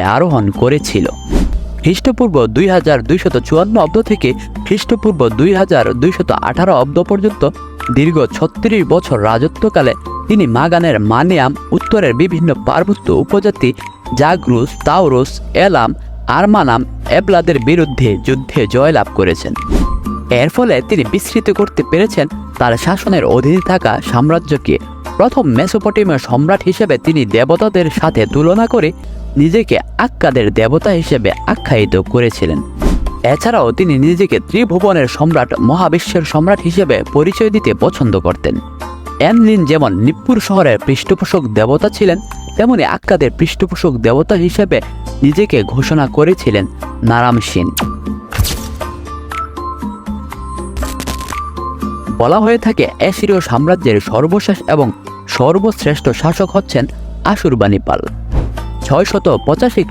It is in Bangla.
আরোহণ করেছিল। খ্রিস্টপূর্ব দুই হাজার দুইশত চুয়ান্ন অব্দ থেকে খ্রিস্টপূর্ব দুই হাজার দুইশত আঠারো অব্দ পর্যন্ত দীর্ঘ ছত্রিশ বছর রাজত্বকালে তিনি মাগানের মানিয়াম উত্তরের বিভিন্ন পার্বত্য উপজাতি জাগ্রুস, তাওরুস, এলাম, আরমানাম, এবলাদের বিরুদ্ধে যুদ্ধে জয়লাভ করেছেন। এর ফলে তিনি বিস্তৃত করতে পেরেছেন তার শাসনের অধীনে থাকা সাম্রাজ্যকে প্রথম মেসোপটেমীয় সম্রাট হিসেবে তিনি দেবতাদের সাথে তুলনা করে নিজেকে আক্কাদের দেবতা হিসেবে আখ্যায়িত করেছিলেন। এছাড়াও তিনি নিজেকে ত্রিভুবনের সম্রাট, মহাবিশ্বের সম্রাট হিসেবে পরিচয় দিতে পছন্দ করতেন। এনলিন যেমন নিপ্পুর শহরের পৃষ্ঠপোষক দেবতা ছিলেন, তেমনি আক্কাদের পৃষ্ঠপোষক দেবতা হিসেবে নিজেকে ঘোষণা করেছিলেন নারামসিন বলা হয়ে থাকে অ্যাসিরীয় সাম্রাজ্যের সর্বশেষ এবং সর্বশ্রেষ্ঠ শাসক হচ্ছেন আশুরবাণীপাল ছয়শত পঁচাশি